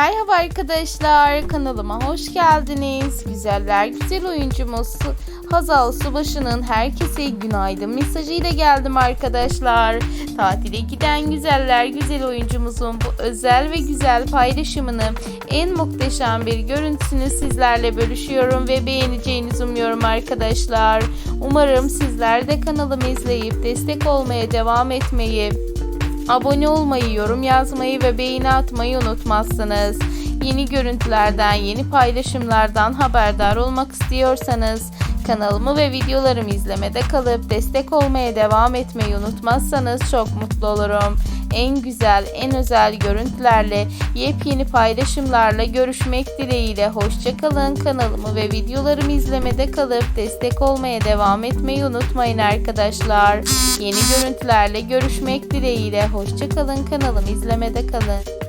Merhaba arkadaşlar, kanalıma hoş geldiniz. Güzeller güzel oyuncumuz Hazal Subaşı'nın herkese günaydın mesajıyla geldim arkadaşlar. Tatile giden güzeller güzel oyuncumuzun bu özel ve güzel paylaşımını en muhteşem bir görüntüsünü sizlerle bölüşüyorum ve beğeneceğinizi umuyorum arkadaşlar. Umarım sizler de kanalımı izleyip destek olmaya devam etmeyi Abone olmayı, yorum yazmayı ve beğeni atmayı unutmazsınız. Yeni görüntülerden, yeni paylaşımlardan haberdar olmak istiyorsanız kanalımı ve videolarımı izlemede kalıp destek olmaya devam etmeyi unutmazsanız çok mutlu olurum. En güzel, en özel görüntülerle, yepyeni paylaşımlarla görüşmek dileğiyle hoşçakalın. Kanalımı ve videolarımı izlemede kalıp destek olmaya devam etmeyi unutmayın arkadaşlar. Yeni görüntülerle görüşmek dileğiyle hoşçakalın. Kanalımı izlemede kalın.